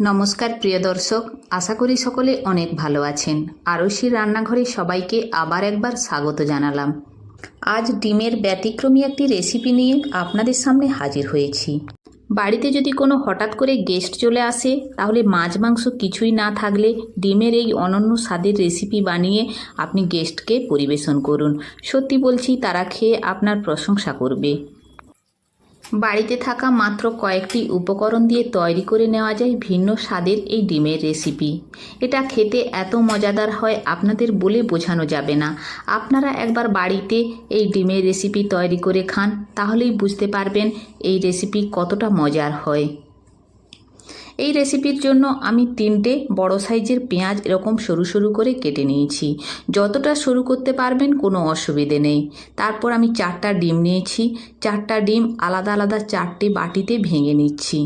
নমস্কার, প্রিয় দর্শক। আশা করি সকলে অনেক ভালো আছেন। আরশির রান্নাঘরে সবাইকে আবার একবার স্বাগত জানালাম। আজ ডিমের ব্যতিক্রমী একটি রেসিপি নিয়ে আপনাদের সামনে হাজির হয়েছি। বাড়িতে যদি কোনো হঠাৎ করে গেস্ট চলে আসে, তাহলে মাছ মাংস কিছুই না থাকলে ডিমের এই অনন্য স্বাদের রেসিপি বানিয়ে আপনি গেস্টকে পরিবেশন করুন। সত্যি বলছি, তারা খেয়ে আপনার প্রশংসা করবে। বাড়িতে থাকা মাত্র কয়েকটি উপকরণ দিয়ে তৈরি করে নেওয়া যায় ভিন্ন স্বাদের এই ডিমের রেসিপি এটা খেতে এত মজাদার হয় আপনাদের বলে বোঝানো যাবে না। আপনারা একবার বাড়িতে এই ডিমের রেসিপি তৈরি করে খান, তাহলেই বুঝতে পারবেন এই রেসিপি কতটা মজার হয়। এই রেসিপির জন্য আমি তিনটে বড় সাইজের পেঁয়াজ এরকম সরু সরু করে কেটে নিয়েছি। যতটা সরু করতে পারবেন কোনো অসুবিধে নেই। তারপর আমি চারটা ডিম নিয়েছি। চারটা ডিম আলাদা আলাদা চারটে বাটিতে ভেঙে নিচ্ছি।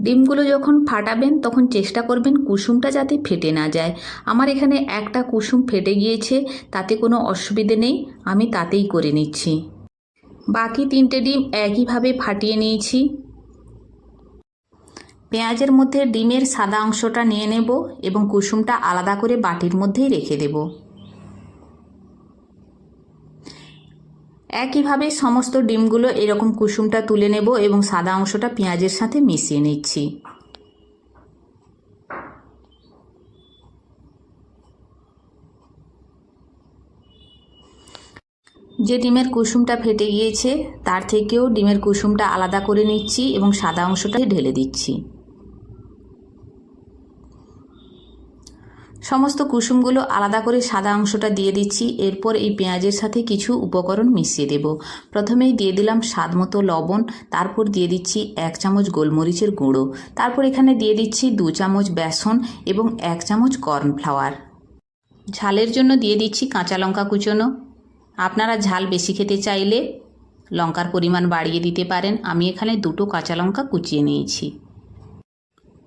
ডিমগুলো যখন ফাটাবেন, তখন চেষ্টা করবেন কুসুমটা যাতে ফেটে না যায়। আমার এখানে একটা কুসুম ফেটে গিয়েছে, তাতে কোনো অসুবিধে নেই, আমি তাতেই করে নিচ্ছি। বাকি তিনটে ডিম একইভাবে ফাটিয়ে নিয়েছি। পেঁয়াজের মধ্যে ডিমের সাদা অংশটা নিয়ে নেব এবং কুসুমটা আলাদা করে বাটির মধ্যেই রেখে দেব। একইভাবে সমস্ত ডিমগুলো এরকম কুসুমটা তুলে নেব এবং সাদা অংশটা পেঁয়াজের সাথে মিশিয়ে নিচ্ছি। যে ডিমের কুসুমটা ফেটে গিয়েছে, তার থেকেও ডিমের কুসুমটা আলাদা করে নিচ্ছি এবং সাদা অংশটা ঢেলে দিচ্ছি। সমস্ত কুসুমগুলো আলাদা করে সাদা অংশটা দিয়ে দিচ্ছি। এরপর এই পেঁয়াজের সাথে কিছু উপকরণ মিশিয়ে দেব। প্রথমেই দিয়ে দিলাম স্বাদ মতো লবণ, তারপর দিয়ে দিচ্ছি এক চামচ গোলমরিচের গুঁড়ো। তারপর এখানে দিয়ে দিচ্ছি দু চামচ বেসন এবং এক চামচ কর্নফ্লাওয়ার। ঝালের জন্য দিয়ে দিচ্ছি কাঁচা লঙ্কা কুচোনো। আপনারা ঝাল বেশি খেতে চাইলে লঙ্কার পরিমাণ বাড়িয়ে দিতে পারেন। আমি এখানে দুটো কাঁচা লঙ্কা কুচিয়ে নিয়েছি।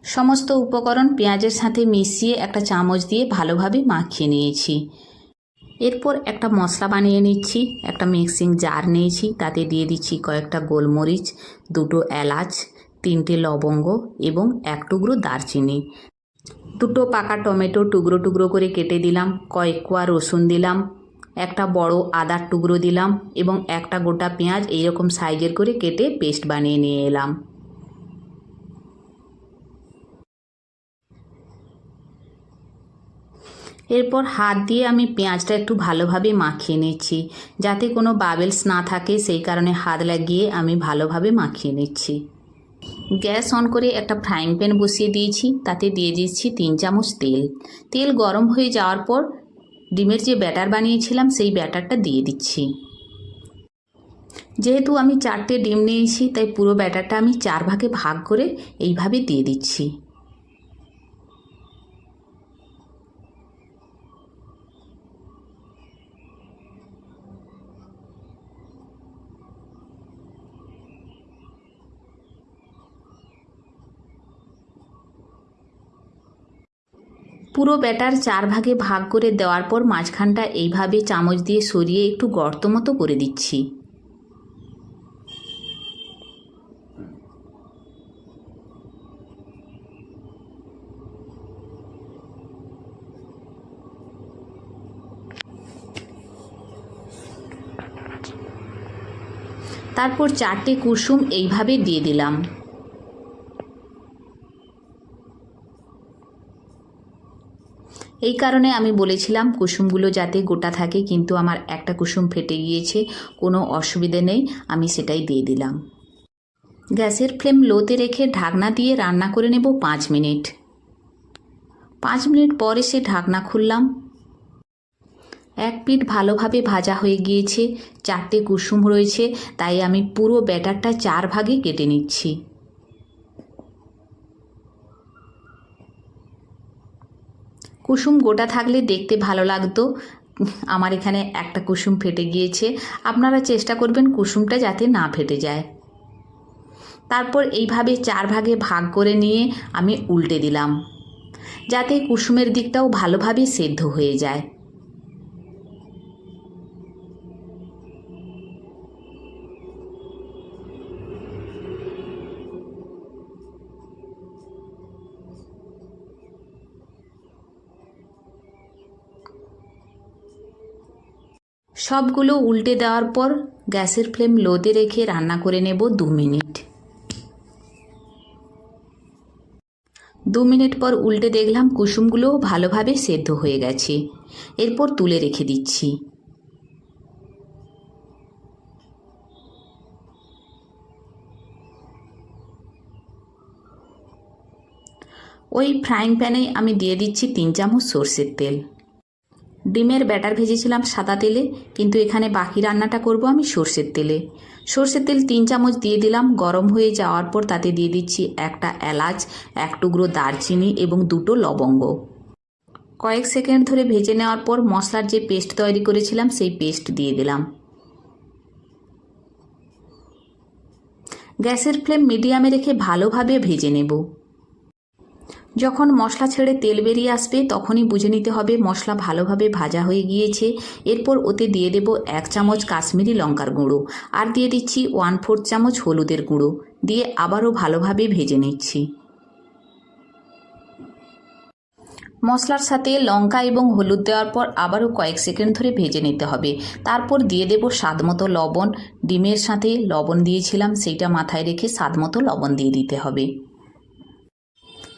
সমস্ত উপকরণ পেঁয়াজের সাথে মিশিয়ে একটা চামচ দিয়ে ভালোভাবে মাখিয়ে নিয়েছি। এরপর একটা মশলা বানিয়ে নিচ্ছি, একটা মিক্সিং জার নিয়েছি, তাতে দিয়ে দিচ্ছি কয়েকটা গোলমরিচ, দুটো এলাচ, তিনটে লবঙ্গ এবং এক টুকরো দারচিনি। দুটো পাকা টমেটো টুকরো টুকরো করে কেটে দিলাম, কয়েক কোয়া রসুন দিলাম, একটা বড় আদার টুকরো দিলাম এবং একটা গোটা পেঁয়াজ এইরকম সাইজের করে কেটে পেস্ট বানিয়ে নিয়ে এলাম। এরপর হাত দিয়ে আমি পেঁয়াজটা একটু ভালোভাবে মাখিয়ে নিচ্ছি। যাতে কোনো বাবেলস না থাকে, সেই কারণে হাত লাগিয়ে আমি ভালোভাবে মাখিয়ে নিচ্ছি। গ্যাস অন করে একটা ফ্রাইং প্যান বসিয়ে দিয়েছি, তাতে দিয়ে দিচ্ছি তিন চামচ তেল। তেল গরম হয়ে যাওয়ার পর ডিমের যে ব্যাটার বানিয়েছিলাম, সেই ব্যাটারটা দিয়ে দিচ্ছি। যেহেতু আমি চারটে ডিম নিয়েছি, তাই পুরো ব্যাটারটা আমি চার ভাগে ভাগ করে এইভাবে দিয়ে দিচ্ছি। পুরো ব্যাটার চার ভাগে ভাগ করে দেওয়ার পর মাঝখানটা এইভাবে চামচ দিয়ে সরিয়ে একটু গর্ত মতো করে দিচ্ছি। তারপর চারটে কুসুম এইভাবে দিয়ে দিলাম। এই কারণে আমি বলেছিলাম কুসুমগুলো যাতে গোটা থাকে, কিন্তু আমার একটা কুসুম ফেটে গিয়েছে, কোনো অসুবিধে নেই, আমি সেটাই দিয়ে দিলাম। গ্যাসের ফ্লেম লোতে রেখে ঢাকনা দিয়ে রান্না করে নেব পাঁচ মিনিট। পাঁচ মিনিট পরে সে ঢাকনা খুললাম। এক পিঠ ভালোভাবে ভাজা হয়ে গিয়েছে, চারটে কুসুম রয়েছে, তাই আমি পুরো ব্যাটারটা চার ভাগে কেটে নিচ্ছি। কুসুম গোটা থাকলে দেখতে ভালো লাগতো। আমার এখানে একটা কুসুম ফেটে গিয়েছে। আপনারা চেষ্টা করবেন কুসুমটা যাতে না ফেটে যায়। তারপর এইভাবে চার ভাগে ভাগ করে নিয়ে আমি উল্টে দিলাম। যাতে কুসুমের দিকটাও ভালোভাবে সেদ্ধ হয়ে যায়। সবগুলো উল্টে দেওয়ার পর গ্যাসের ফ্লেম লোতে রেখে রান্না করে নেব দু মিনিট। দু মিনিট পর উল্টে দেখলাম কুসুমগুলোও ভালোভাবে সেদ্ধ হয়ে গেছে। এরপর তুলে রেখে দিচ্ছি। ওই ফ্রাইং প্যানে আমি দিয়ে দিচ্ছি তিন চামচ সর্ষের তেল। ডিমের ব্যাটার ভেজেছিলাম সাদা তেলে, কিন্তু এখানে বাকি রান্নাটা করব আমি সর্ষের তেলে। সর্ষের তেল তিন চামচ দিয়ে দিলাম, গরম হয়ে যাওয়ার পর তাতে দিয়ে দিচ্ছি একটা এলাচ, এক টুকরো দারচিনি এবং দুটো লবঙ্গ। কয়েক সেকেন্ড ধরে ভেজে নেওয়ার পর মশলার যে পেস্ট তৈরি করেছিলাম সেই পেস্ট দিয়ে দিলাম। গ্যাসের ফ্লেম মিডিয়ামে রেখে ভালোভাবে ভেজে নেব। যখন মশলা ছেড়ে তেল বেরিয়ে আসবে, তখনই বুঝে নিতে হবে মশলা ভালোভাবে ভাজা হয়ে গিয়েছে। এরপর ওতে দিয়ে দেব এক চামচ কাশ্মীরি লঙ্কার গুঁড়ো আর দিয়ে দিচ্ছি ওয়ান ফোর্থ চামচ হলুদের গুঁড়ো। দিয়ে আবারও ভালোভাবে ভেজে নিচ্ছি। মশলার সাথে লঙ্কা এবং হলুদ দেওয়ার পর আবারও কয়েক সেকেন্ড ধরে ভেজে নিতে হবে। তারপর দিয়ে দেব স্বাদ মতো লবণ। ডিমের সাথে লবণ দিয়েছিলাম, সেইটা মাথায় রেখে স্বাদ মতো লবণ দিয়ে দিতে হবে।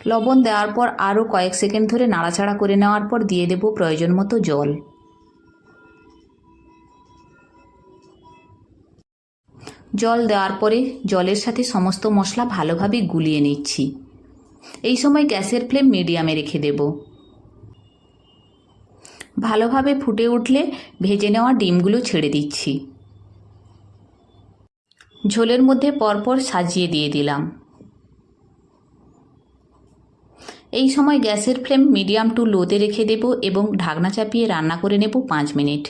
লবণ দেওয়ার পর আরও কয়েক সেকেন্ড ধরে নাড়াচাড়া করে নেওয়ার পর দিয়ে দেব প্রয়োজন মতো জল। জল দেওয়ার পরে জলের সাথে সমস্ত মশলা ভালোভাবে গুলিয়ে নিচ্ছি। এই সময় গ্যাসের ফ্লেম মিডিয়ামে রেখে দেব। ভালোভাবে ফুটে উঠলে ভেজে নেওয়া ডিমগুলো ছেড়ে দিচ্ছি। ঝোলের মধ্যে পরপর সাজিয়ে দিয়ে দিলাম। এই সময় গ্যাসের ফ্লেম মিডিয়াম টু লোতে রেখে দেব এবং ঢাকনা চাপিয়ে রান্না করে নেব পাঁচ মিনিট।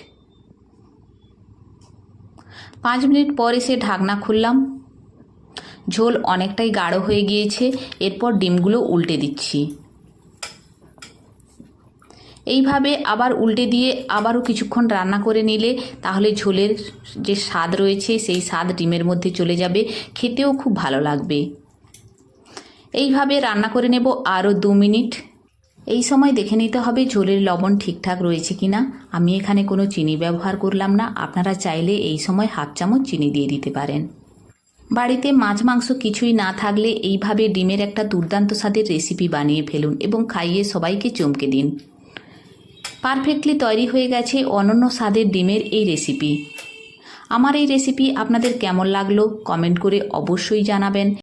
পাঁচ মিনিট পর এসে ঢাকনা খুললাম। ঝোল অনেকটাই গাঢ় হয়ে গিয়েছে, এরপর ডিমগুলো উল্টে দিচ্ছি। এইভাবে আবার উল্টে দিয়ে আবারও কিছুক্ষণ রান্না করে নিলে তাহলে ঝোলের যে স্বাদ রয়েছে, সেই স্বাদ ডিমের মধ্যে চলে যাবে, খেতেও খুব ভালো লাগবে। এইভাবে রান্না করে নেব আরও দু মিনিট। এই সময় দেখে নিতে হবে ঝোলের লবণ ঠিকঠাক রয়েছে কিনা। আমি এখানে কোনো চিনি ব্যবহার করলাম না। আপনারা চাইলে এই সময় হাফ চামচ চিনি দিয়ে দিতে পারেন। বাড়িতে মাছ মাংস কিছুই না থাকলে এইভাবে ডিমের একটা দুর্দান্ত স্বাদের রেসিপি বানিয়ে ফেলুন এবং খাইয়ে সবাইকে চমকে দিন। পারফেক্টলি তৈরি হয়ে গেছে অনন্য স্বাদের ডিমের এই রেসিপি। আমার এই রেসিপি আপনাদের কেমন লাগল কমেন্ট করে অবশ্যই জানাবেন।